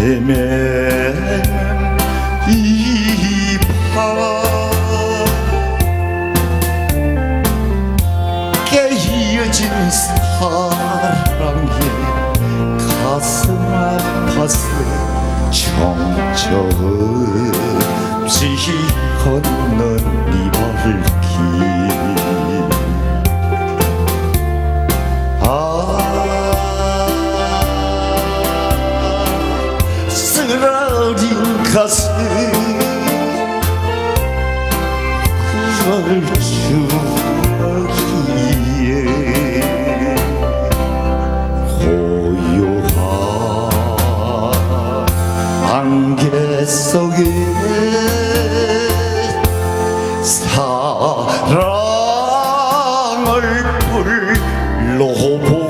헤맨 이파 깨어진 사랑에 가슴 아파서 정처 없이 걷는 아 쓰라린 가슴. 그럴 주기에 고요한 안개 속에 사랑을 불러본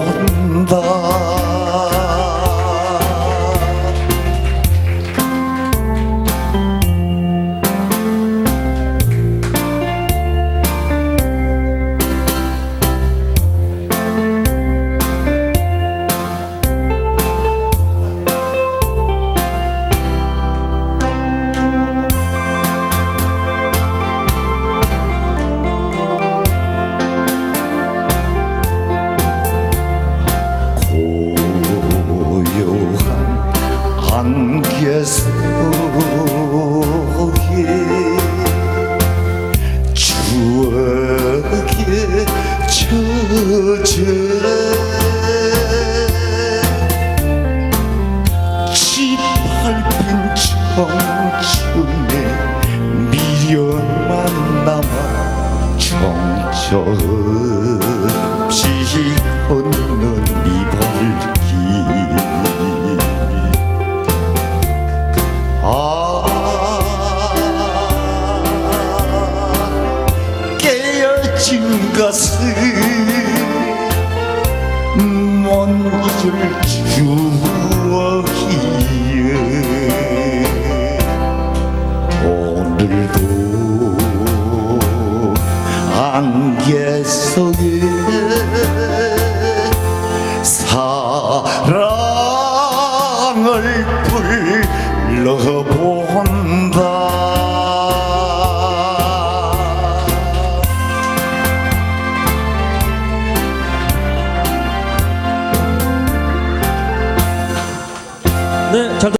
속 깨어진 가슴 먼지를 주워기에 오늘도 안개 속에 네, 잘